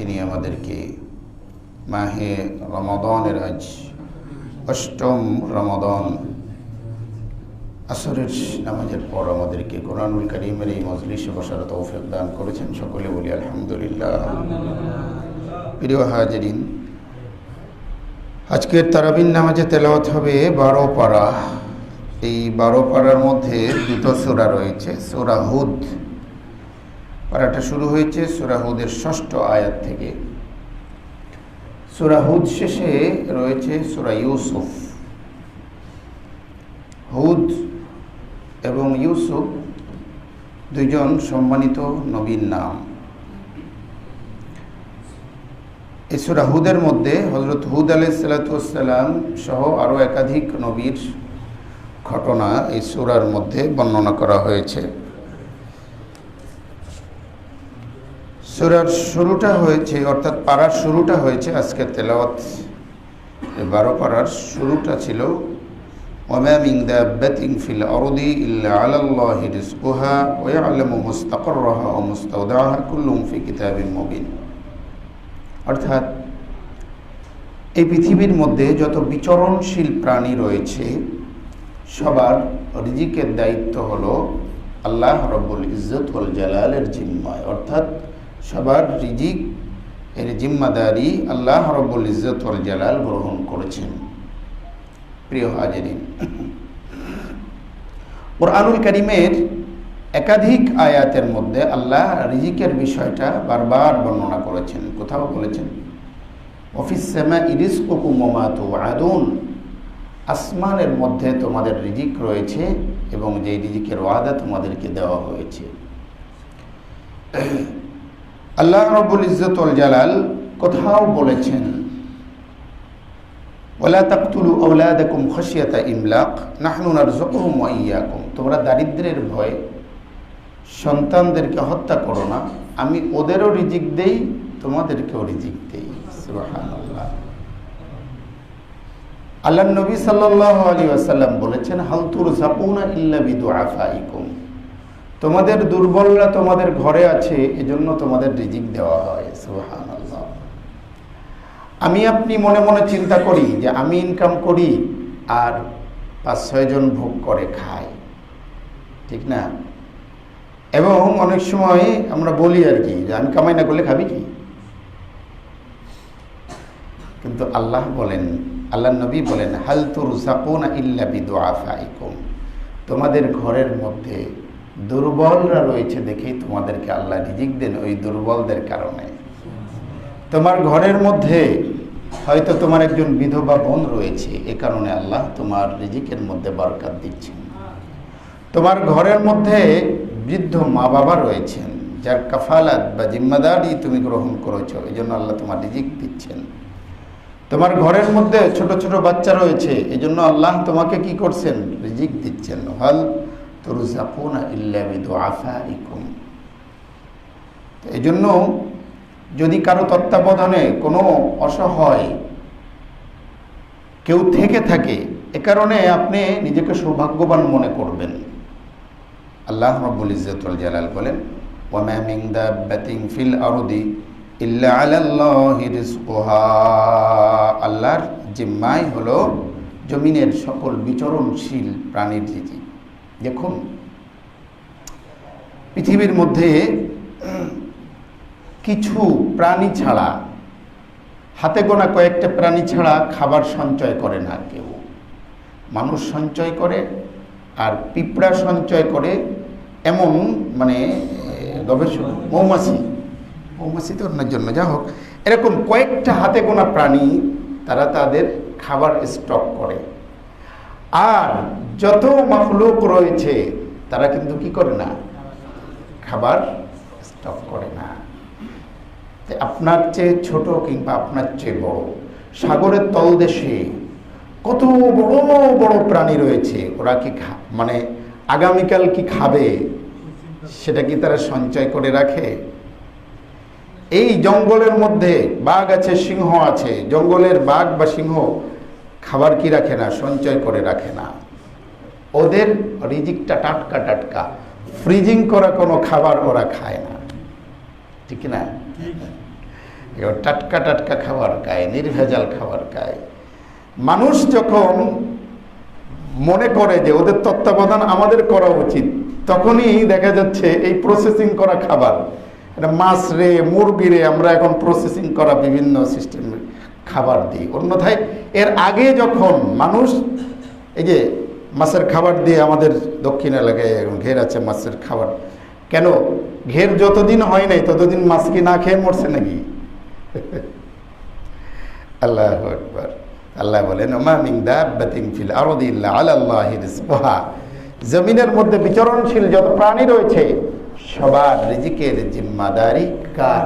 যিনি আমাদেরকে মাহে রমাদনের আজ অষ্টম রমাদন, আসরের নামাজের পর আমাদেরকে কোরআনুল করিমের এই মজলিসে বসার তৌফিক দান করেছেন সকলে বলি আলহামদুলিল্লাহ। প্রিয় হাজরিন, আজকের তারাবিন নামাজে তেলাওয়াত হবে বারো পাড়া এই বারো পাড়ার মধ্যে দুটো সোরা রয়েছে, সোরা হুদ। পাড়াটা শুরু হয়েছে সোরা হুদের ষষ্ঠ আয়াত থেকে। সোরা হুদ শেষে রয়েছে সোরা ইউসুফ। হুদ এবং ইউসুফ দুইজন সম্মানিত নবীর নাম। এই সুরা হুদের মধ্যে হজরত হুদ আলাই সালাতাম সহ আরও একাধিক নবীর ঘটনা এই সুরার মধ্যে বর্ণনা করা হয়েছে। সুরার শুরুটা হয়েছে, অর্থাৎ পাড়ার শুরুটা হয়েছে আজকের তেলাওয়াত। বারো পাড়ার শুরুটা ছিল ওম্যামিং দ্য বেতিং ফিল অরদি ইল্লাহা ওয়া আলম মুস্তাকর রহা ও মুস্তাউদাহা কুল্লুম ফি কিতাবিন মুবিন। অর্থাৎ এই পৃথিবীর মধ্যে যত বিচরণশীল প্রাণী রয়েছে, সবার রিজিকের দায়িত্ব হলো আল্লাহ রব্বুল ইজ্জত জালালের জিম্মায়। অর্থাৎ সবার রিজিক এর জিম্মাদারি আল্লাহ রব্বুল ইজ্জত ওল জালাল গ্রহণ করেছেন। প্রিয় হাজরিন, কোরআনুল করিমের একাধিক আয়াতের মধ্যে আল্লাহ রিজিকের বিষয়টা বারবার বর্ণনা করেছেন, কোথাও বলেছেন। অফিস সেমা ইরিস কুকুমাতু আদুন আসমানের মধ্যে তোমাদের রিজিক রয়েছে এবং যে রিজিকের ওয়াদা তোমাদেরকে দেওয়া হয়েছে। আল্লাহ রবুল ইজ্জতুল জালাল কোথাও বলেছেন ওলা তাকতুলু আউলাদাকুম খসিয়াতা ইমলাক, নাহনু নারযুকুহুম ওয়া ইয়াকুম। তোমরা দারিদ্রের ভয়ে সন্তানদেরকে হত্যা করো না, আমি ওদেরও রিজিক দেই, তোমাদেরকেও রিজিক দেই। আল্লাহ নবী সাল্লাল্লাহু আলাইহি ওয়াসাল্লাম বলেছেন, হাল তুরজাকুনা ইল্লা বিদুআফাইকুম। তোমাদের দুর্বলরা তোমাদের ঘরে আছে, এজন্য তোমাদের রিজিক দেওয়া হয়। সুবহানাল্লাহ। আমি আপনি মনে মনে চিন্তা করি যে আমি ইনকাম করি আর পাঁচ ছয়জন ভোগ করে খায় ঠিক না? এবং অনেক সময় আমরা বলি আর কি যে আমি কামাই না করলে খাবি কি? কিন্তু আল্লাহ বলেন আল্লাহ নবী বলেন, হাল তুর সাকুনা ইল্লা বিদুআফাইকুম। তোমাদের ঘরের মধ্যে দুর্বলরা রয়েছে দেখেই তোমাদেরকে আল্লাহ রিজিক দেন ওই দুর্বলদের কারণে। তোমার ঘরের মধ্যে হয়তো তোমার একজন বিধবা বোন রয়েছে, এ কারণে আল্লাহ তোমার রিজিকের মধ্যে বরকাত দিচ্ছেন। তোমার ঘরের মধ্যে বৃদ্ধ মা বাবা রয়েছেন, যার কাফালাত বা জিম্মাদারি তুমি গ্রহণ করেছ এই জন্য আল্লাহ তোমার রিজিক দিচ্ছেন। তোমার ঘরের মধ্যে ছোট ছোট বাচ্চা রয়েছে এই জন্য আল্লাহ তোমাকে কি করছেন? রিজিক দিচ্ছেন। হল তুরুজাকুনা এই জন্য যদি কারও তত্ত্বাবধানে কোনো অসহায় কেউ থেকে থাকে, এ কারণে আপনি নিজেকে সৌভাগ্যবান মনে করবেন। আল্লাহ রব্বুল ইজ্জতুল জালাল বলেন, ওয়ামা মিন দাব্বাতিন ফিল আরদি ইল্লা আলাল্লাহি রিজকুহা। আল্লাহর জিম্মাই হলো জমিনের সকল বিচরণশীল প্রাণীর রিজিক দেখুন, পৃথিবীর মধ্যে কিছু প্রাণী ছাড়া, হাতে গোনা কয়েকটা প্রাণী ছাড়া খাবার সঞ্চয় করে না কেউ। মানুষ সঞ্চয় করে আর পিঁপড়া সঞ্চয় করে এমন মানে গবেষণা মৌমাছি মৌমাছি তো অন্যের জন্য, যা হোক, এরকম কয়েকটা হাতে গোনা প্রাণী তারা তাদের খাবার স্টক করে। আর যত মাফলুক রয়েছে, তারা কিন্তু কি করে না? খাবার স্টক করে না। আপনার চেয়ে ছোট কিংবা আপনার চেয়ে বড়, সাগরের তলদেশে কত বড় বড় প্রাণী রয়েছে, ওরা কি মানে আগামীকাল কি খাবে, সেটা কি তারা সঞ্চয় করে রাখে? এই জঙ্গলের মধ্যে বাঘ আছে, সিংহ আছে, জঙ্গলের বাঘ বা সিংহ খাবার কি রাখে না, সঞ্চয় করে রাখে না। ওদের রিজিকটা টাটকা টাটকা। ফ্রিজিং করা কোনো খাবার ওরা খায় না। ঠিক না? টাটকা টাটকা খাবার খায়, নির্ভেজাল খাবার খায়। মানুষ যখন মনে করে যে ওদের তত্ত্বাবধান আমাদের করা উচিত, তখনই দেখা যাচ্ছে এই প্রসেসিং করা খাবার মাছ রে, মুরগি রে, আমরা এখন প্রসেসিং করা বিভিন্ন সিস্টেমের খাবার দিই। অন্যথায় এর আগে যখন মানুষ এই যে মাছের খাবার দিয়ে আমাদের দক্ষিণ এলাকায় এখন ঘের আছে মাছের খাবার, কেন? ঘের যতদিন হয় নাই, ততদিন মাছ কি না খেয়ে মরছে নাকি? আল্লাহ আকবার। আল্লাহ বলেন মিন জমিনের মধ্যে বিচরণশীল যত প্রাণী রয়েছে, সবার রিজিকের জিম্মাদারি কার?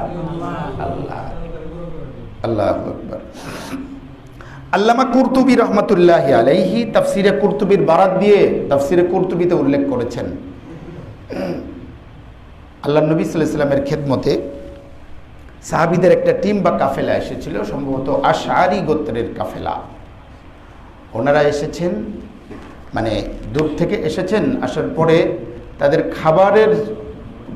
আল্লাহ। আল্লাহ আকবার। আল্লামা কুরতুবি রহমতুল্লাহ আলাইহি তাফসিরে কুরতুবির বারাত দিয়ে তাফসিরে কুরতুবিতে উল্লেখ করেছেন। আল্লাহ নবী সাল্লামের খেদমতে সাহাবিদের একটা টিম বা কাফেলা এসেছিল, সম্ভবত আশারি গোত্রের কাফেলা। ওনারা এসেছেন মানে দূর থেকে এসেছেন, আসার পরে তাদের খাবারের,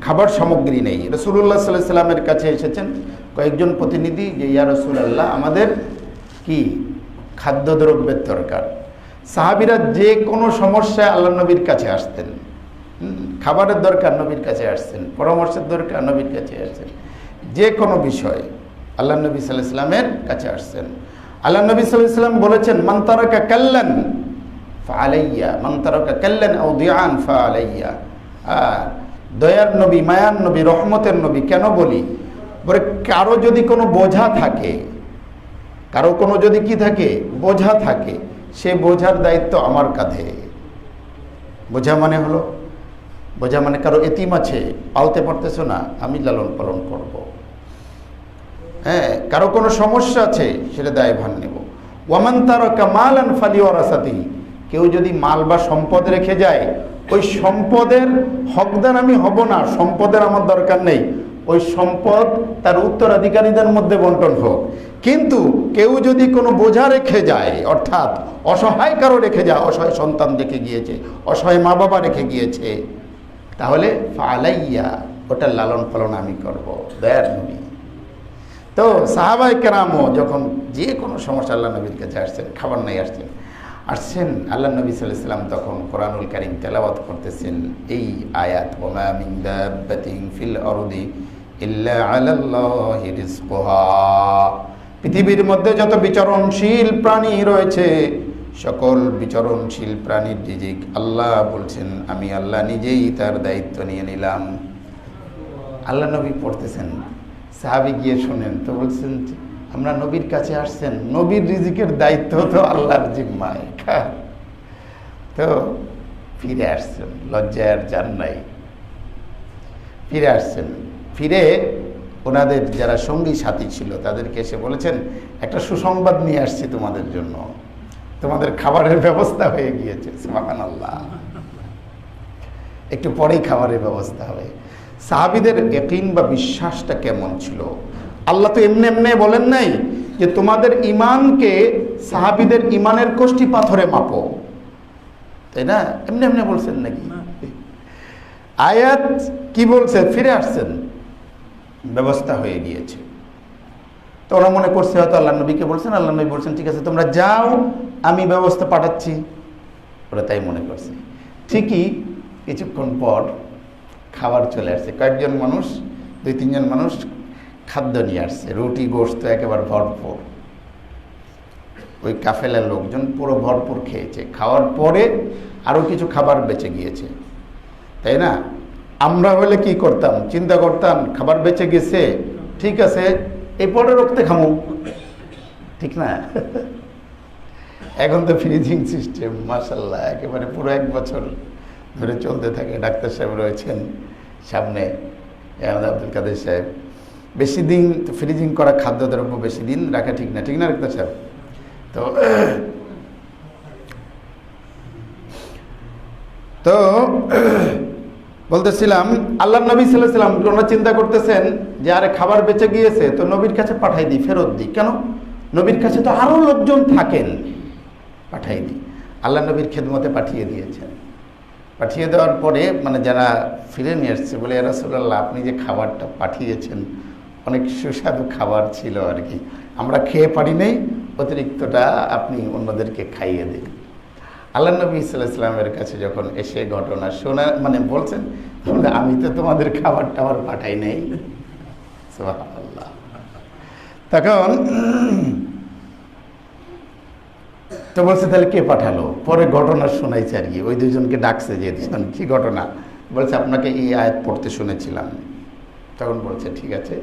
খাবার সামগ্রী নেই। রসুল্লাহ সাল্লাহ সাল্লামের কাছে এসেছেন কয়েকজন প্রতিনিধি যে, ইয়া রসুলাল্লাহ, আমাদের কি খাদ্যদ্রব্যের দরকার? সাহাবিরা যে কোনো সমস্যায় আল্লাহ নবীর কাছে আসতেন। খাবারের দরকার নবীর কাছে আসছেন, পরামর্শের দরকার নবীর কাছে আসছেন। যে কোনো বিষয় আল্লাহ নবী সাল্লাহ ইসলামের কাছে আসছেন। আল্লাহ নবী সাল্লাহ ইসলাম বলেছেন মন্তারকা কাল্লান ফালাইয়া মন্তারকা কাল্লান ও দিয়ান ফালাইয়া দয়ার নবী মায়ান নবী, রহমতের নবী কেন বলি? বলে কারও যদি কোনো বোঝা থাকে, কারও কোনো যদি কি থাকে, বোঝা থাকে, সে বোঝার দায়িত্ব আমার কাঁধে। বোঝা মানে হলো, বোঝা মানে কারও এতিম আছে, পালতে পারতেছো না, আমি লালন পালন করব। হ্যাঁ কারও কোনো সমস্যা আছে, সেটা দায়ভার নেব। ওয়ামান তার কামালান ফালি ওরাসাতি কেউ যদি মাল বা সম্পদ রেখে যায়, ওই সম্পদের হকদার আমি হব না, সম্পদের আমার দরকার নেই। ওই সম্পদ তার উত্তরাধিকারীদের মধ্যে বন্টন হোক। কিন্তু কেউ যদি কোনো বোঝা রেখে যায়, অর্থাৎ অসহায় কারও রেখে যায়, অসহায় সন্তান রেখে গিয়েছে, অসহায় মা বাবা রেখে গিয়েছে, তাহলে ফালাইয়া ওটা লালন পালন আমি করব। দয়ার নবী। তো সাহাবাই কেরামও যখন যে কোনো সমস্যা আল্লাহ নবীর কাছে আসছেন, খাবার নাই আসছেন আসছেন, আল্লাহ নবী সাল্লাম তখন কোরআনুল কারিম তেলাওয়াত করতেছেন, এই আয়াত, ওমা মিন দাব্বাতিন ফিল রিজকুহা পৃথিবীর মধ্যে যত বিচরণশীল প্রাণী রয়েছে, সকল বিচরণশীল প্রাণীর রিজিক আল্লাহ বলছেন, আমি আল্লাহ নিজেই তার দায়িত্ব নিয়ে নিলাম। আল্লাহ নবী পড়তেছেন, সাহাবি গিয়ে শোনেন, তো বলছেন, আমরা নবীর কাছে আসছেন, নবীর রিজিকের দায়িত্ব তো আল্লাহর জিম্মায়? তো ফিরে আসছেন, লজ্জায় আর যান নাই। ফিরে আসছেন। ফিরে ওনাদের যারা সঙ্গী সাথী ছিল তাদেরকে এসে বলেছেন একটা সুসংবাদ নিয়ে আসছি তোমাদের জন্য। তোমাদের খাবারের ব্যবস্থা হয়ে গিয়েছে। সুবাহান আল্লাহ একটু পরেই খাবারের ব্যবস্থা হবে। সাহাবিদের একিন বা বিশ্বাসটা কেমন ছিল? আল্লাহ তো এমনি এমনি বলেন নাই যে তোমাদের ইমানকে সাহাবিদের ইমানের কোষ্ঠী পাথরে মাপো। তাই না? এমনি এমনি বলছেন নাকি? আয়াত কি বলছে? ফিরে আসছেন। ব্যবস্থা হয়ে গিয়েছে। তো ওরা মনে করছে হয়তো আল্লাহ নবীকে বলছেন, আল্লাহ নবী বলছেন, ঠিক আছে, তোমরা যাও, আমি ব্যবস্থা পাঠাচ্ছি। ওরা তাই মনে করছে। ঠিকই কিছুক্ষণ পর খাবার চলে আসছে। কয়েকজন মানুষ, দুই, তিনজন মানুষ খাদ্য নিয়ে আসছে। রুটি গোস্ত একেবারে ভরপুর। ওই কাফেলার লোকজন পুরো ভরপুর খেয়েছে। খাওয়ার পরে আরও কিছু খাবার বেঁচে গিয়েছে। তাই না? আমরা হলে কি করতাম? চিন্তা করতাম, খাবার বেঁচে গেছে, ঠিক আছে, এই পরে রক্তে খামু। ঠিক না? এখন তো ফ্রিজিং সিস্টেম মাসাল্লাহ একেবারে পুরো এক বছর ধরে চলতে থাকে। ডাক্তার সাহেব রয়েছেন সামনে আহমদ আব্দুল কাদের সাহেব। বেশি দিন ফ্রিজিং করা খাদ্যদ্রব্য বেশি দিন রাখা ঠিক না ঠিক না ডাক্তার সাহেব? তো তো বলতেছিলাম আল্লাহ নবী সাল্লাম ওনারা চিন্তা করতেছেন যে আরে খাবার বেঁচে গিয়েছে, তো নবীর কাছে পাঠাই দিই, ফেরত দিই। কেন? নবীর কাছে তো আরও লোকজন থাকেন। পাঠাই দিই। আল্লাহ নবীর খেদমতে পাঠিয়ে দিয়েছেন। পাঠিয়ে দেওয়ার পরে মানে যারা ফিরে নিয়ে এসছে বলে রাসুল্লাহ আপনি যে খাবারটা পাঠিয়েছেন, অনেক সুস্বাদু খাবার ছিল আর কি। আমরা খেয়ে পারি নাই, অতিরিক্তটা আপনি অন্যদেরকে খাইয়ে দিন। আল্লাহ নবী ইসলামের কাছে যখন এসে ঘটনা শোনা মানে বলছেন বলে আমি তো তোমাদের খাবার টাবার পাঠাই নাই। তখন, তো বলছে, তাহলে কে পাঠালো? পরে ঘটনা শোনাইছে আর কি। ওই দুজনকে ডাকছে যে, দুজন, কি ঘটনা? বলছে, আপনাকে এই আয়াত পড়তে শুনেছিলাম। তখন বলছে, ঠিক আছে।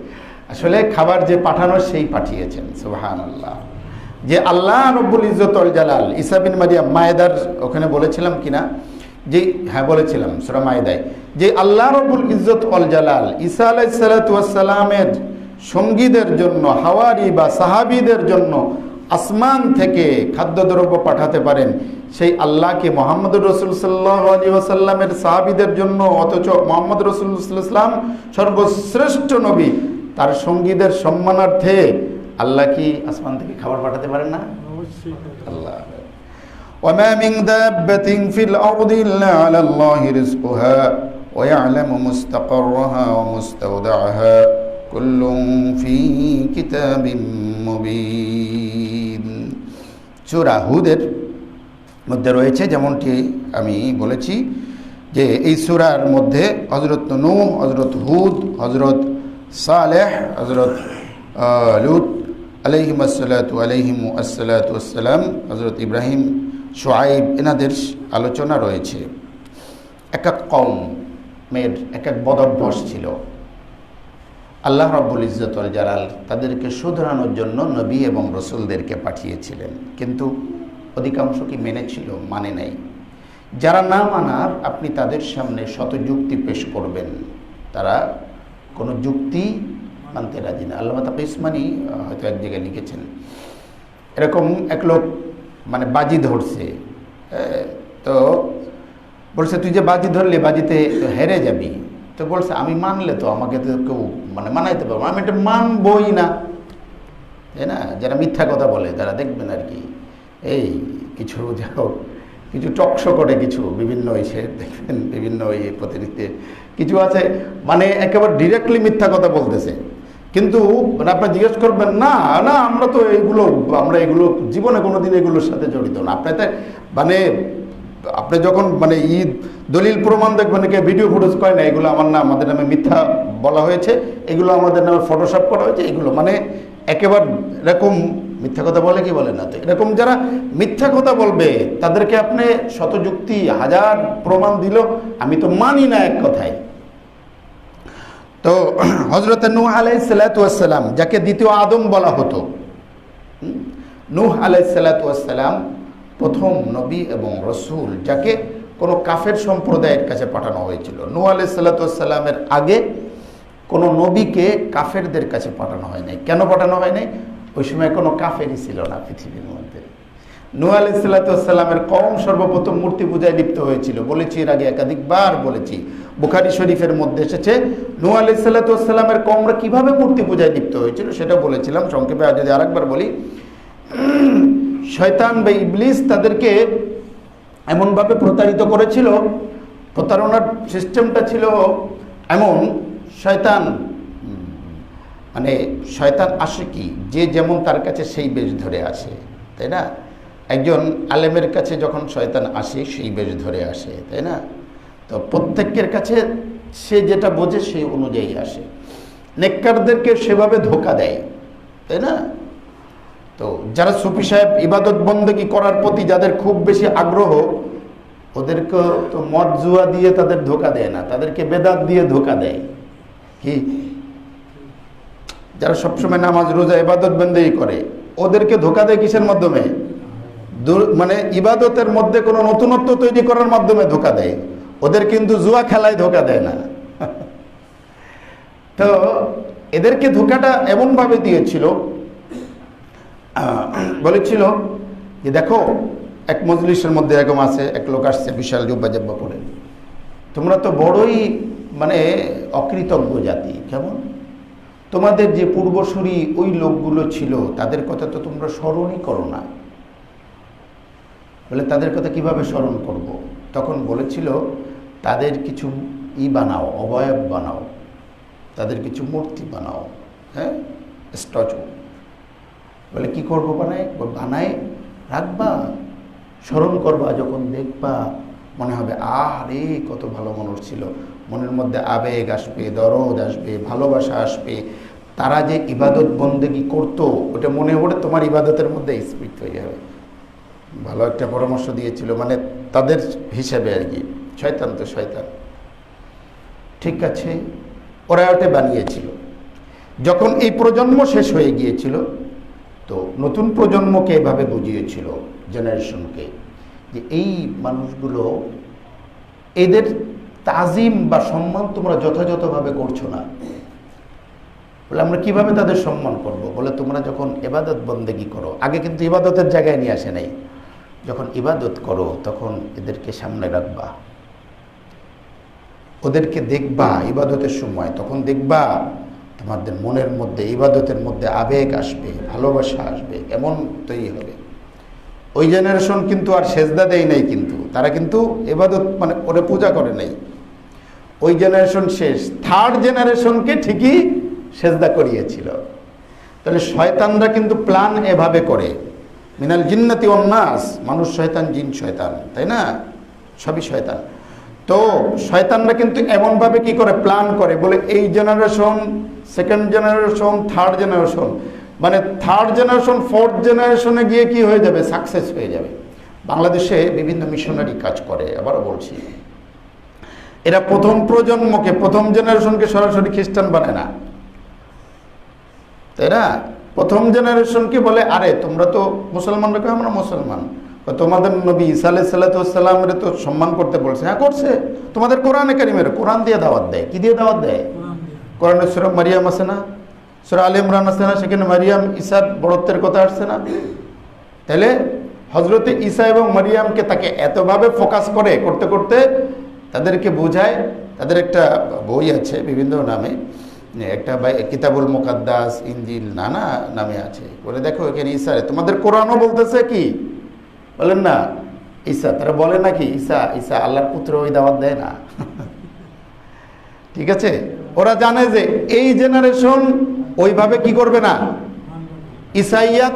আসলে খাবার যে পাঠানো, সেই পাঠিয়েছেন। সুবাহান আল্লাহ যে আল্লাহ রব্বুল ইজ্জতুল জালাল ইসাবিন মারিয়া মায়েদার ওখানে বলেছিলাম কিনা? যে হ্যাঁ বলেছিলাম, সুরা মায়েদায়। যে আল্লাহ রব্বুল ইজ্জত অল জালাল, ঈসা আলাই সালাতামের সঙ্গীদের জন্য, হাওয়ারি বা সাহাবিদের জন্য আসমান থেকে খাদ্যদ্রব্য পাঠাতে পারেন, সেই আল্লাহকে মোহাম্মদ রসুল সাল্লাহ আলী ওসাল্লামের সাহাবিদের জন্য, অথচ মোহাম্মদ রসুল ইসলাম সর্বশ্রেষ্ঠ নবী, তার সঙ্গীদের সম্মানার্থে আল্লাহ কি আসমান থেকে খাবার পাঠাতে পারেন না আল্লাহ وما من دابة في الأرض إلا على الله رزقها ويعلم مستقرها ومستودعها كل في كتاب مبين সূরা হুদের মধ্যে রয়েছে যেমনটি আমি বলেছি যে এই সূরার মধ্যে হজরত নূ হজরত হুদ হজরত সালেহ হজরত লুত আলহিম আসসালাতু আলহিম আসসালাতু আসসালাম। হজরত ইব্রাহিম সোয়াইব এনাদের আলোচনা রয়েছে। এক এক কম মেয়ের এক এক বদভ্যাস ছিল। আল্লাহ রব্বুল ইজ্জতুল জালাল তাদেরকে শুধরানোর জন্য নবী এবং রসুলদেরকে পাঠিয়েছিলেন। কিন্তু অধিকাংশ কি মেনেছিল মানে নাই। যারা না মানার, আপনি তাদের সামনে শত যুক্তি পেশ করবেন। তারা কোনো যুক্তি মানতে রাজি না। আল্লাহ তাকে ইসমানি হয়তো এক জায়গায় লিখেছেন। এরকম এক লোক মানে বাজি ধরছে। তো বলছে, তুই যে বাজি ধরলি, বাজিতে হেরে যাবি। তো বলছে, আমি মানলে তো আমাকে তো কেউ মানে মানাইতে পারব আমি এটা মানবই না। তাই না? যারা মিথ্যা কথা বলে, তারা দেখবেন আর কি। এই কিছু যাই হোক, কিছু টকশো করে কিছু বিভিন্ন এসে দেখবেন বিভিন্ন ওই প্রতিনিধিতে কিছু আছে। মানে একেবারে ডিরেক্টলি মিথ্যা কথা বলতেছে। কিন্তু মানে আপনি জিজ্ঞেস করবেন, না না, আমরা তো এগুলো আমরা এগুলো জীবনে কোনোদিন এগুলোর সাথে জড়িত না। আপনি তো মানে আপনি যখন মানে ঈদ দলিল প্রমাণ দেখবেন কে ভিডিও ফুটেজ করে না, এগুলো আমার না, আমাদের নামে মিথ্যা বলা হয়েছে, এগুলো আমাদের নামে ফটোশপ করা হয়েছে, এগুলো মানে একেবারে এরকম মিথ্যা কথা বলে কি বলে না তো? এরকম যারা মিথ্যা কথা বলবে, তাদেরকে আপনি শতযুক্তি, হাজার প্রমাণ দিল, আমি তো মানি না এক কথায়। তো হজরত নূহ আলাই সালাতাম যাকে দ্বিতীয় আদম বলা হতো? নূহ আলাই সালাতাম প্রথম নবী এবং রসুল, যাকে কোনো কাফের সম্প্রদায়ের কাছে পাঠানো হয়েছিল। নূহ আলাই সালাতামের আগে কোনো নবীকে কাফেরদের কাছে পাঠানো হয় নাই। কেন পাঠানো হয় নাই? ওই সময় কোনো কাফেরই ছিল না পৃথিবীর মধ্যে। নূহ আলাই সাল্লাতামের কম সর্বপ্রথম মূর্তি পূজায় লিপ্ত হয়েছিল। বলেছি এর আগে একাধিকবার বলেছি। বুখারি শরীফের মধ্যে এসেছে, নূহ আলাই সাল্লাতামের কমরা কীভাবে মূর্তি পূজায় লিপ্ত হয়েছিল সেটা বলেছিলাম, সংক্ষেপে যদি আরেকবার বলি। শয়তান বা ইবলিস তাদেরকে এমনভাবে প্রতারিত করেছিল, প্রতারণার সিস্টেমটা ছিল এমন, শয়তান মানে শয়তান আসে কি যে যেমন তার কাছে সেই বেশ ধরে আসে, তাই না? একজন আলেমের কাছে যখন শয়তান আসে, সেই বেশ ধরে আসে, তাই না? তো প্রত্যেকের কাছে সে যেটা বোঝে সেই অনুযায়ী আসে। নেককারদেরকে সেভাবে ধোকা দেয়, তাই না? তো যারা সুফি সাহেব ইবাদত বন্দী করার প্রতি যাদের খুব বেশি আগ্রহ ওদেরকে তো মদ জুয়া দিয়ে তাদের ধোকা দেয় না, তাদেরকে বেদাত দিয়ে ধোকা দেয়। কি? যারা সবসময় নামাজ, রোজা, ইবাদত বন্দেই করে, ওদেরকে ধোকা দেয় কিসের মাধ্যমে? মানে ইবাদতের মধ্যে কোনো নতুনত্ব তৈরি করার মাধ্যমে ধোকা দেয়। ওদের কিন্তু জুয়া খেলায় ধোকা দেয় না। তো এদেরকে ধোকাটা এমনভাবে দিয়েছিল বলেছিল যে দেখো, এক মজলিসের মধ্যে এরকম আছে, এক লোক আসছে বিশাল জব্বা জব্বা পরে। তোমরা তো বড়ই মানে অকৃতজ্ঞ জাতি, কেমন? তোমাদের যে পূর্বসূরি ওই লোকগুলো ছিল, তাদের কথা তো তোমরা স্মরণই করো না। বলে তাদের কথা কীভাবে স্মরণ করব। তখন বলেছিল তাদের কিছু ই বানাও, অবয়ব বানাও, তাদের কিছু মূর্তি বানাও হ্যাঁ? স্ট্যাচু। বলে কি করব বানায়? বানায়, রাখবা, স্মরণ করবা, যখন দেখবা মনে হবে, আহ রে, কত ভালো মানুষ ছিল। মনের মধ্যে আবেগ আসবে, দরদ আসবে, ভালোবাসা আসবে। তারা যে ইবাদত বন্দেগি করতো, ওটা মনে পড়ে তোমার ইবাদতের মধ্যে স্পিড হয়ে যাবে। ভালো একটা পরামর্শ দিয়েছিল মানে তাদের হিসেবে আর কি। শয়তান তো শয়তান। ঠিক আছে, ওরা ওটা বানিয়েছিল। যখন এই প্রজন্ম শেষ হয়ে গিয়েছিল, তো নতুন প্রজন্মকে এভাবে বুঝিয়েছিল, জেনারেশনকে, যে এই মানুষগুলো, এদের তাজিম বা সম্মান তোমরা যথাযথভাবে করছ না। বলে আমরা কীভাবে তাদের সম্মান করব? বলে তোমরা যখন ইবাদত বন্দেগি করো, আগে কিন্তু ইবাদতের জায়গায় নিয়ে আসে নাই। যখন ইবাদত করো, তখন এদেরকে সামনে রাখবা। ওদেরকে দেখবা ইবাদতের সময়, তখন দেখবা তোমাদের মনের মধ্যে, ইবাদতের মধ্যে আবেগ আসবে, ভালোবাসা আসবে, এমন তৈরি হবে। ওই জেনারেশন কিন্তু আর সেজদা দেয় নাই কিন্তু, তারা কিন্তু এবাদত মানে ওরে পূজা করে নাই। ওই জেনারেশন শেষ থার্ড জেনারেশনকে ঠিকই সেজদা করিয়েছিল। তাহলে শয়তানরা কিন্তু প্ল্যান এভাবে করে। মিনাল জিন্নাতি অন্যাস মানুষ শয়তান, জিন শয়তান, তাই না? সবই শয়তান। তো শয়তানরা কিন্তু এমনভাবে কি করে প্ল্যান করে? বলে এই generation second generation third generation মানে থার্ড জেনারেশন ফোর্থ জেনারেশনে গিয়ে কি হয়ে যাবে? সাকসেস হয়ে যাবে। বাংলাদেশে বিভিন্ন মিশনারি কাজ করে, আবারও বলছি। এরা প্রথম প্রজন্মকে, প্রথম জেনারেশনকে সরাসরি খ্রিস্টান বানায় না। তাই না? প্রথম জেনারেশনকে বলে, আরে, তোমরা তো মুসলমানরা আমরা মুসলমান। তোমাদের নবী ইসা আলাই সাল্লাতামের তো সম্মান করতে বলছে। হ্যাঁ করছে। তোমাদের কোরআনে কারিমের কোরআন দিয়ে দাওয়াত দেয়। কি দিয়ে দাওয়াত দেয়? কোরআনে সুরা মারিয়াম আছে না? সুরা আলী ইমরান আছে না? সেখানে মারিয়াম, ঈসার বড়ত্বের কথা আসছে না? তাহলে হজরতে ঈসা এবং মারিয়ামকে তাকে এতভাবে ফোকাস করে, করতে করতে তাদেরকে বোঝায়। তাদের একটা বই আছে বিভিন্ন নামে। একটা কিতাবুল মুকাদ্দাস ইঞ্জিল নানা নামে আছে। বলে দেখো এখানে ঈসারে তোমাদের কোরআনও বলতেছে কি? বলেন না, ঈসা, তারা বলে নাকি, ঈসা ঈসা আল্লাহর পুত্র ওই দাওয়াত দেয় না? ঠিক আছে? ওরা জানে যে এই জেনারেশন ওইভাবে কি করবে না? ইসাইয়াত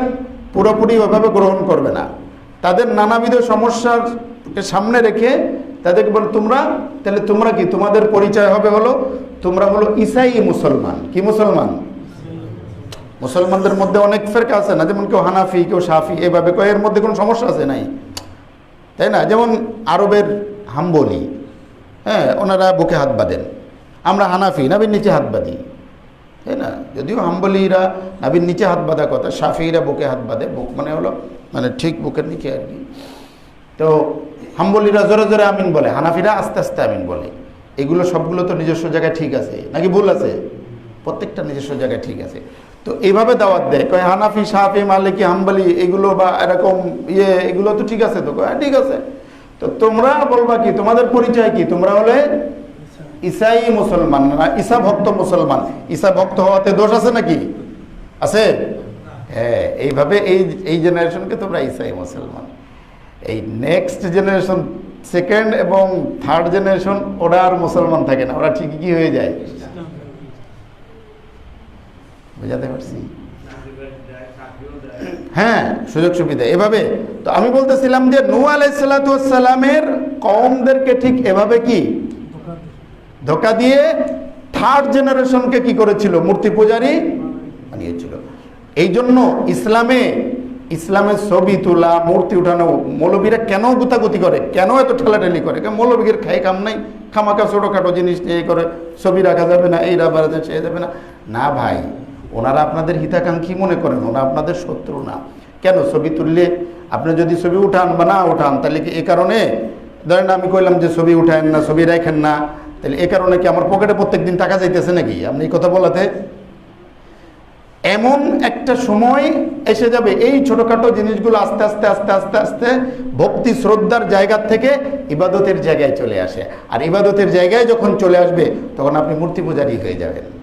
পুরোপুরি ওইভাবে গ্রহণ করবে না। তাদের নানাবিধ সমস্যার সামনে রেখে তাদেরকে বলে, তোমরা, তাহলে তোমরা কি তোমাদের পরিচয় হবে হলো তোমরা হলো ইসাই মুসলমান। কি মুসলমান? মুসলমানদের মধ্যে অনেক ফেরকা আছে না? যেমন কেউ হানাফি, কেউ সাফি এভাবে কয়, এর মধ্যে কোনো সমস্যা আছে? নাই। তাই না? যেমন আরবের হাম্বলি হ্যাঁ ওনারা বুকে হাত বাঁধেন। আমরা হানাফি, নাবির নিচে হাত বাঁধি। তাই না? যদিও হাম্বলিরা নাবির নিচে হাত বাঁধা কথা সাফিরা বুকে হাত বাঁধে, বুক মানে হলো মানে ঠিক বুকের নিচে আর কি। তো হাম্বলিরা জোরে জোরে আমিন বলে, হানাফিরা আস্তে আস্তে আমিন বলে। এগুলো সবগুলো তো নিজস্ব জায়গায় ঠিক আছে। নাকি ভুল আছে? প্রত্যেকটা নিজস্ব জায়গায় ঠিক আছে। তো এইভাবে দাওয়াত দেয়। কয় হানাফি সাহাফি মালিকি হাম্বলি এগুলো বা এরকম ইয়ে এগুলো তো ঠিক আছে তো? কয়, ঠিক আছে। তো তোমরা বলবা কি তোমাদের পরিচয় কি? তোমরা হলে ইসাই মুসলমান না ঈসা ভক্ত মুসলমান। ঈসা ভক্ত হওয়াতে দোষ আছে নাকি? আছে? হ্যাঁ এইভাবে এই এই জেনারেশনকে তোমরা ইসাই মুসলমান। এই নেক্সট জেনারেশন সেকেন্ড এবং থার্ড জেনারেশন ওরা আর মুসলমান থাকে না ওরা ঠিকই কি হয়ে যায়। বোঝাতে পারছি? হ্যাঁ সুযোগ সুবিধা। এভাবে? তো আমি বলতেছিলাম যে নু আলাইসালামের কমদেরকে ঠিক এভাবে কি? ধোকা দিয়ে থার্ড জেনারেশনকে কি করেছিল? মূর্তি পূজারি বানিয়েছিল। এই জন্য ইসলামে ইসলামের ছবি তোলা, মূর্তি উঠানো, মৌলবীরা কেন গুতাগুতি করে? কেন এত ঠেলাঠেলি করে? কারণ মৌলবীর খাই কাম নাই? খামাকা ছোটোখাটো জিনিস নিয়ে করে ছবি রাখা যাবে না, এই যাবে সে যাবে না। না ভাই ওনারা আপনাদের হিতাকাঙ্ক্ষী মনে করেন ওনারা আপনাদের শত্রু না। কেন? ছবি তুললে আপনি যদি ছবি উঠান বা না উঠান, তাহলে কি এ কারণে? ধরেন আমি কইলাম যে ছবি উঠায়েন না, ছবি রাখেন না, তাহলে এ কারণে কি আমার পকেটে প্রত্যেক দিন টাকা যাইতেছে নাকি? আপনি এই কথা বলাতে? এমন একটা সময় এসে যাবে, এই ছোটখাটো জিনিসগুলো আস্তে আস্তে আস্তে আস্তে আস্তে ভক্তি, শ্রদ্ধার জায়গা থেকে ইবাদতের জায়গায় চলে আসে। আর ইবাদতের জায়গায় যখন চলে আসবে, তখন আপনি মূর্তি পূজারী হয়ে যাবেন।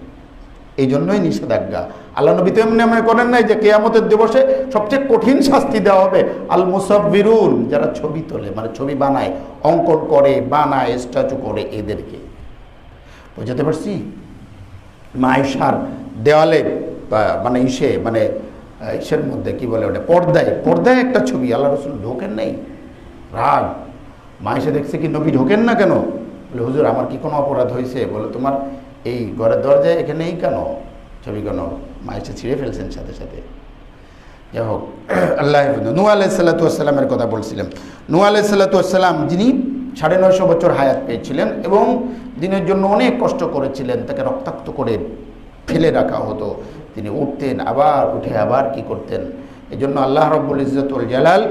এই জন্যই নিষেধাজ্ঞা। আল্লাহ নবী তো এমনি মনে করেন নাই যে কেয়ামতের দিবসে সবচেয়ে কঠিন শাস্তি দেওয়া হবে। আল মুসাব্বিরুন যারা ছবি তোলে মানে ছবি বানায়, অঙ্কন করে, বানায় স্ট্যাচু করে এদেরকে। বুঝাতে পারছি? মায়েশার দেওয়ালে মানে ইসে মানে ইসের মধ্যে কি বলে ওটা? পর্দায় পর্দায় একটা ছবি, আল্লাহ রসুল ঢোকেন নেই? রাগ। মা দেখছে কি নবী ঢোকেন না কেন? বলে, হুজুর, আমার কি কোনো অপরাধ হয়েছে বলে, তোমার এই ঘরের দরজায় এখানেই কেন? ছবি কেন? মা ছিঁড়ে ফেলছেন সাথে সাথে। যাই হোক, আল্লাহ নু আলাই সাল্লাতামের কথা বলছিলাম। নু আলাই সাল্লাতাম যিনি সাড়ে নয়শো বছর হায়াত পেয়েছিলেন এবং দিনের জন্য অনেক কষ্ট করেছিলেন, তাকে রক্তাক্ত করে ফেলে রাখা হতো। তিনি উঠতেন, আবার উঠে আবার কি করতেন? এই জন্য আল্লাহ রব্বুল ইজতুল জালাল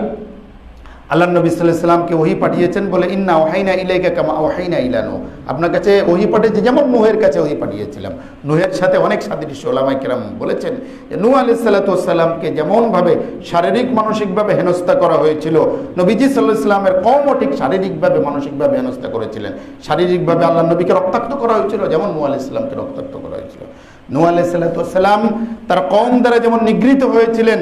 আল্লাহ নবী সাল্লামকে ওহি পাঠিয়েছেন বলে, ইন্না ওহাইনা ইলাইকা কামা ওহাইনা ইলানো আপনার কাছে ওহি পাঠিয়েছে, যেমন নুহের কাছে ওহি পাঠিয়েছিলাম। নুহের সাথে অনেক সাদৃশ্য ওলামাই কেরাম বলেছেন যে, নূহ আলি সাল্লাতামকে যেমনভাবে শারীরিক, মানসিকভাবে হেনস্থা করা হয়েছিল, নবীজি সাল্লাহ ইসলামের কমও ঠিক শারীরিকভাবে, মানসিকভাবে হেনস্থা করেছিলেন। শারীরিকভাবে আল্লাহ নবীকে রক্তাক্ত করা হয়েছিল, যেমন নূহ আলি ইসলামকে রক্তাক্ত করা হয়েছিল। নূহ আলি সাল্লাতাম তার কম দ্বারা যেমন নিগৃহীত হয়েছিলেন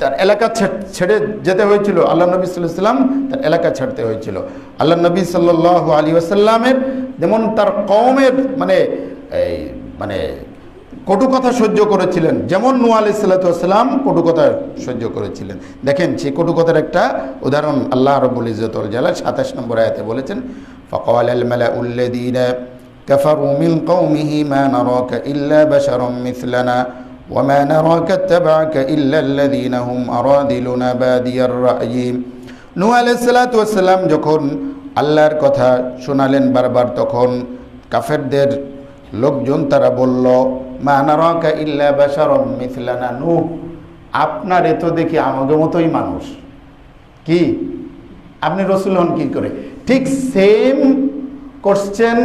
তার এলাকা ছে- ছেড়ে যেতে হয়েছিল আল্লাহ নবী সাল্লাম তার এলাকা ছাড়তে হয়েছিল আল্লাহ নবী সাল্লাহ আলী আসাল্লামের যেমন তার কমের মানে এই মানে কটু কথা সহ্য করেছিলেন যেমন নু আলি সাল্লাতাম কটু কথা সহ্য করেছিলেন দেখেন সেই কটু কথার একটা উদাহরণ আল্লাহ রবুল ইজতুল জালাল সাতাশ নম্বর আয়াতে বলেছেন ফকাল আল মালা উল্লাদিন كفروا من قومه ما نراك إلا بشرا مثلنا وما نراك اتبعك إلا الذين هم أرادلنا بادي الرأي নূহ আলাইসালাম যখন আল্লাহর কথা শোনালেন বারবার তখন কাফেরদের লোকজন তারা বলল মা নারাকা ইল্লা বাশারম মিথলানা নূহ আপনার এত দেখি আমাদের মতোই মানুষ কি আপনি রসুল হন কি করে ঠিক সেম কোশ্চেন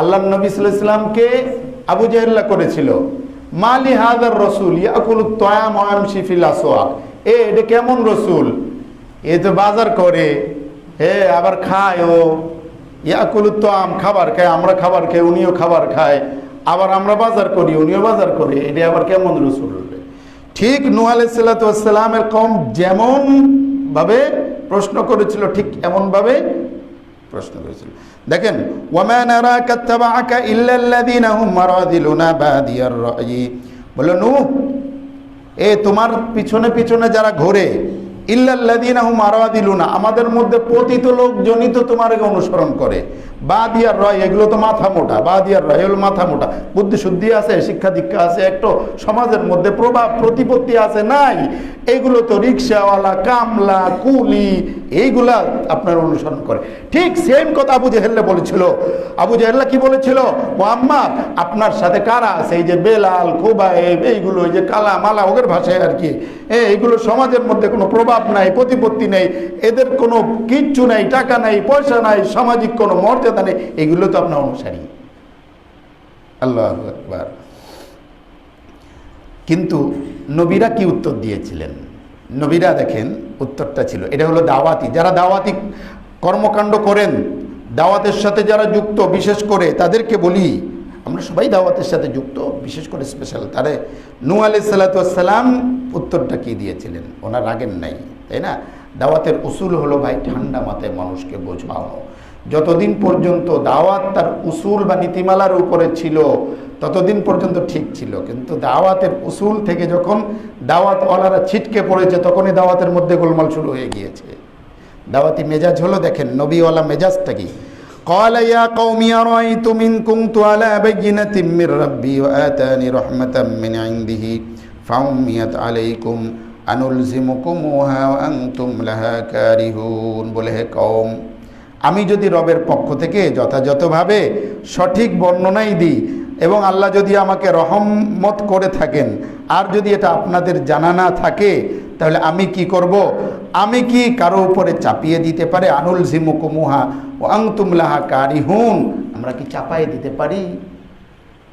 আল্লাহ নবী সাল্লামকে আবু জাহেল্লা করেছিল মালি হাদার রসুল, ইয়াকুল তয়াম ওয়াম শিফিল আসোয়া এ, এটা কেমন রসুল? এ তো বাজার করে, হে, আবার খায় ও। ইয়াকুল তোয়াম খাবার খায়, আমরা খাবার খাই, উনিও খাবার খায়, আবার আমরা বাজার করি, উনিও বাজার করে, এটা আবার কেমন রসুল ঠিক নু আলাইসাল্লামের কম যেমন ভাবে প্রশ্ন করেছিল, ঠিক এমন ভাবে প্রশ্ন করেছিল। দেখেন বলল, নূহ, এ তোমার পিছনে পিছনে যারা ঘোরে আমাদের মধ্যে পতিত লোকজনই তো তোমার অনুসরণ করে। বা দিয়ার রয়, এগুলো তো মাথা মোটা বা দিয়ার রয় এগুলো মাথা মোটা। বুদ্ধি শুদ্ধি আছে, শিক্ষা দীক্ষা আছে, একটু সমাজের মধ্যে প্রভাব, প্রতিপত্তি আছে, নাই। এগুলো তো রিক্সাওয়ালা, কামলা, কুলি, এইগুলা আপনার অনুসরণ করে। ঠিক সেম কথা আবু জেহেল্লা বলেছিল। আবু জেহেল্লা কি বলেছিল? আম্মা আপনার সাথে কারা আছে? এই যে বেলাল, খুবাইব, এইগুলো, এই যে কালা মালা, ওদের ভাষায় আর কি। এইগুলো সমাজের মধ্যে কোনো প্রভাব নাই, প্রতিপত্তি নেই, এদের কোনো কিচ্ছু নাই, টাকা নাই, পয়সা নাই, সামাজিক কোনো মর্যাদা নেই, এগুলো তো আপনার অনুসারী। আল্লাহ একবার কিন্তু নবীরা কি উত্তর দিয়েছিলেন? নবীরা দেখেন উত্তরটা ছিল, এটা হলো দাওয়াতি। যারা দাওয়াতি কর্মকাণ্ড করেন, দাওয়াতের সাথে যারা যুক্ত, বিশেষ করে তাদেরকে বলি, আমরা সবাই দাওয়াতের সাথে যুক্ত, বিশেষ করে স্পেশাল তারে নু আলি সাল্লাতাম উত্তরটা কি দিয়েছিলেন? ওনার রাগেন নাই, তাই না? দাওয়াতের উসুল হলো, ভাই, ঠান্ডা মাথায় মানুষকে বোঝানো যতদিন পর্যন্ত দাওয়াত তার উসুল বা নীতিমালার উপরে ছিল ততদিন পর্যন্ত ঠিক ছিল কিন্তু দাওয়াতের উসুল থেকে যখন দাওয়াত ওয়ালারা ছিটকে পড়েছে তখনই দাওয়াতের মধ্যে গোলমাল শুরু হয়ে গিয়েছে দাওয়াতি মেজাজ হলো দেখেন নবীওয়ালা মেজাজটা কি قال يا قوم أرأيتم إن كنت على بينة من ربي وآتاني رحمة من عنده فعميت عليكم أنلزمكموها وأنتم لها كارهون বলে হে কওম আমি যদি রবের পক্ষ থেকে যথাযথভাবে সঠিক বর্ণনাই দিই এবং আল্লাহ যদি আমাকে রহমত করে থাকেন, আর যদি এটা আপনাদের জানা না থাকে, তাহলে আমি কি করব? আমি কি কারও উপরে চাপিয়ে দিতে পারে? আনুল জিমুকুমুহা ও আংতুমলাহা কারিহুন। আমরা কি চাপায়ে দিতে পারি?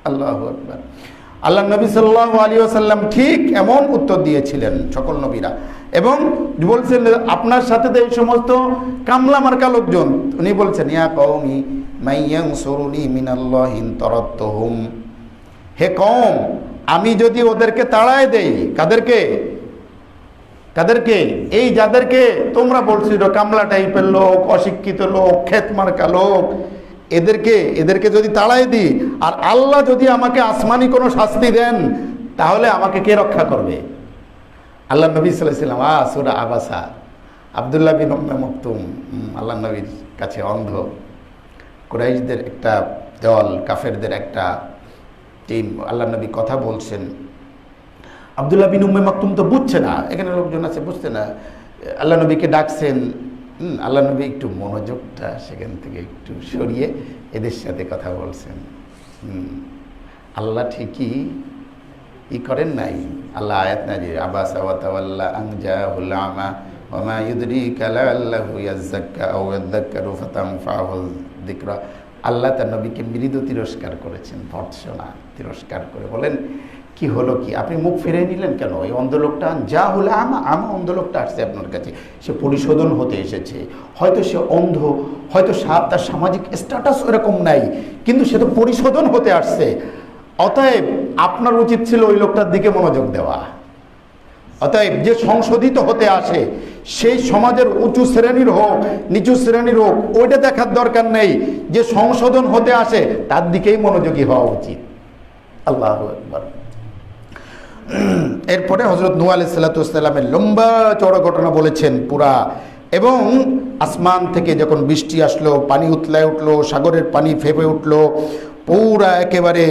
আল্লাহ আকবার। আল্লাহ নবী সাল্লাহ আলী আসাল্লাম ঠিক এমন উত্তর দিয়েছিলেন সকল নবীরা। এবং বলছেন, আপনার সাথে তো এই সমস্ত কামলা মার্কা লোকজন, উনি বলছেন, ইয়া কৌমি হে কম আমি যদি ওদেরকে তাড়ায় দেই, কাদেরকে? কাদেরকে? এই যাদেরকে তোমরা বলছিল, কামলা টাইপের লোক, অশিক্ষিত লোক, ক্ষেত মার্কা লোক, এদেরকে এদেরকে যদি তাড়াই দিই, আর আল্লাহ যদি আমাকে আসমানি কোনো শাস্তি দেন, তাহলে আমাকে কে রক্ষা করবে? আল্লাহ নবী সাল্লাম, আ সুরা আবাসা, আবদুল্লাহ বিন মকতুম আল্লাহ নবীর কাছে অন্ধ। কুরাইশদের একটা দল, কাফেরদের একটা টিম আল্লাহ নবী কথা বলছেন। আবদুল্লাহ বিন উম্মে মাকতুম তো বুঝছে না, এখানে লোকজন আছে, বুঝছে না। আল্লাহ নবীকে ডাকছেন আল্লাহ নবী একটু মনোযোগটা সেখান থেকে একটু সরিয়ে এদের সাথে কথা বলছেন। আল্লাহ ঠিকই ই করেন নাই। আল্লাহ আয়াত না যে আবাস আওয়াতাওয়াল্লা আংজা হুল্লামা ওমা ইউদরি কালা আল্লাহ ইয়াজ্জাক্কা আও ইয়াদ্দাক্কারু ফাতানফাহুল যিকরা আল্লাহ তার নবীকে মৃদু তিরস্কার করেছেন, ভর্ৎসনা তিরস্কার করে বলেন, কি হলো কি? আপনি মুখ ফিরে নিলেন কেন? এই অন্ধ লোকটা যা হলে আমা আমা অন্ধ লোকটা আসছে আপনার কাছে। সে পরিশোধন হতে এসেছে। হয়তো সে অন্ধ, হয়তো সাপ তার সামাজিক স্ট্যাটাস এরকম নাই, কিন্তু সে তো পরিশোধন হতে আসছে। অতএব আপনার উচিত ছিল ওই লোকটার দিকে মনোযোগ দেওয়া। অতএব যে সংশোধিত হতে আসে, সেই সমাজের উঁচু শ্রেণির হোক, নিচু শ্রেণির হোক, ওইটা দেখার দরকার নেই। যে সংশোধন হতে আসে, তার দিকেই মনোযোগী হওয়া উচিত। আল্লাহ এরপরে হজরত নু আলি সাল্লাতামের লম্বা চড়া ঘটনা বলেছেন পুরা। এবং আসমান থেকে যখন বৃষ্টি আসলো, পানি উতলায় উঠল, সাগরের পানি ফেপে উঠল পুরা একেবারে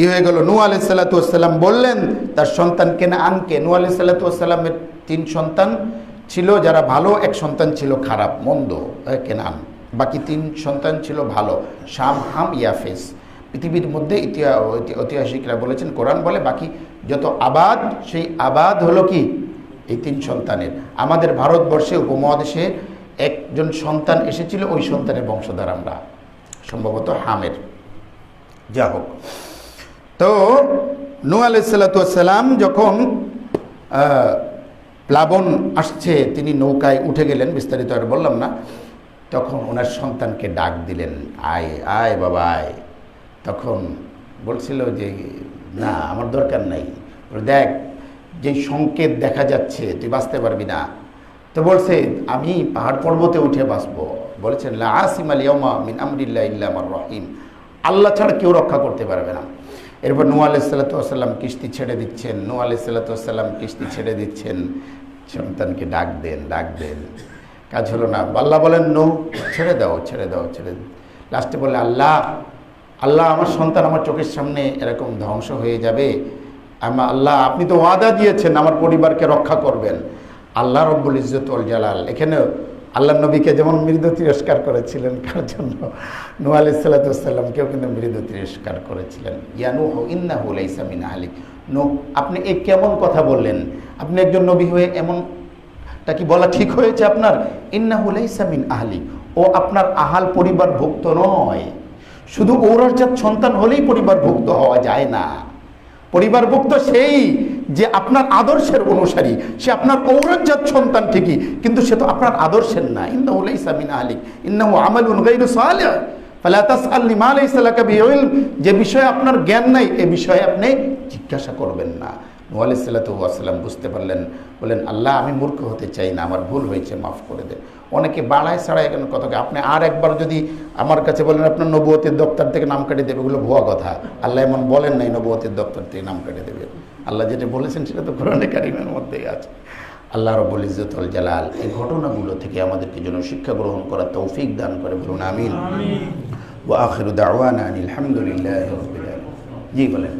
ই হয়ে গেল। নু আলি সাল্লাতাম বললেন, তার সন্তান কেনা আনকে? নু আলি সাল্লাতামের তিন সন্তান ছিল, যারা ভালো, এক সন্তান ছিল খারাপ, মন্দ কেনান বাকি তিন সন্তান ছিল ভালো, শাম, হাম, ইয়াফেস। পৃথিবীর মধ্যে ঐতিহাসিকরা বলেছেন, কোরআন বলে, বাকি যত আবাদ, সেই আবাদ হলো কি? এই তিন সন্তানের। আমাদের ভারতবর্ষে, উপমহাদেশে একজন সন্তান এসেছিল, ওই সন্তানের বংশধর আমরা, সম্ভবত হামের। যা হোক। তো নু আলাইসাল্লাম যখন প্লাবন আসছে, তিনি নৌকায় উঠে গেলেন, বিস্তারিত আর বললাম না। তখন ওনার সন্তানকে ডাক দিলেন, আয় আয় বাবা, আয়। তখন বলছিল যে, না, আমার দরকার নাই। দেখ, যে সংকেত দেখা যাচ্ছে, তুই বাঁচতে পারবি না। তো বলছে, আমি পাহাড় পর্বতে উঠে বাঁচবো। বলেছেন, লা আসিম আল ইয়মা মিন আমরিল্লাহ ইল্লা আমার রহিম। আল্লাহ ছাড়া কেউ রক্ষা করতে পারবে না। এরপর নু আলাইসাল্লাতাম কিস্তি ছেড়ে দিচ্ছেন। নু আলাইসাল্লাতাম কিস্তি ছেড়ে দিচ্ছেন। সন্তানকে ডাক দেন ডাক দেন। কাজ হলো না। আল্লাহ বলেন নো ছেড়ে দাও ছেড়ে দাও, ছেড়ে লাস্টে বলে, আল্লাহ আল্লাহ, আমার সন্তান আমার চোখের সামনে এরকম ধ্বংস হয়ে যাবে। আমার আল্লাহ, আপনি তো ওয়াদা দিয়েছেন, আমার পরিবারকে রক্ষা করবেন। আল্লাহ রব্বুল ইজ্জত জালাল। এখানে আল্লাহ নবীকে যেমন মৃদু তিরস্কার করেছিলেন কার জন্য নু আলি সাল্লাতামকেও কিন্তু মৃদু তিরস্কার করেছিলেন। ইয়ানু ইন্না হুল ইসামিন আলিক নো আপনি এ কেমন কথা বললেন? আপনি একজন নবী হয়ে এমন, তা কি বলা ঠিক হয়েছে আপনার? ইন্না হুল ইসামিন আহলি ও আপনার আহাল পরিবারভুক্ত নয়। শুধু ঔরজাত সন্তান হলেই পরিবারভুক্ত হওয়া যায় না। পরিবারভুক্ত সেই যে আপনার আদর্শের অনুসারী, সে আপনার ঔরজাত সন্তান ঠিকই, কিন্তু সে তো আপনার আদর্শের না। ইন্নাহু লাইসা মিন আহলিক, ইন্নাহু আমালুন যে বিষয়ে আপনার জ্ঞান নাই, এ বিষয়ে আপনি জিজ্ঞাসা করবেন না। নূহ আলাইহিস বুঝতে পারলেন বলেন আল্লাহ, আমি মূর্খ হতে চাই না, আমার ভুল হয়েছে, মাফ করে দেন অনেকে বাড়ায় ছাড়ায় কেন কথাকে আপনি আর একবার যদি আমার কাছে বলেন আপনার নবুয়তের দপ্তর থেকে নাম কাটিয়ে দেবে এগুলো ভুয়া কথা। আল্লাহ এমন বলেন নাই নবুয়তের দপ্তর থেকে নাম কাটিয়ে দেবে। আল্লাহ যেটা বলেছেন সেটা তো কোরআনে কারিমের মধ্যেই আছে। আল্লাহ রব্বুল ইজ্জতুল জালাল এই ঘটনাগুলো থেকে আমাদেরকে যেন শিক্ষা গ্রহণ করার তৌফিক দান করে বলুন আমিন। ওয়া আখিরু দাওয়ানা আনিল হামদুলিল্লাহি রাব্বিল জি বলেন।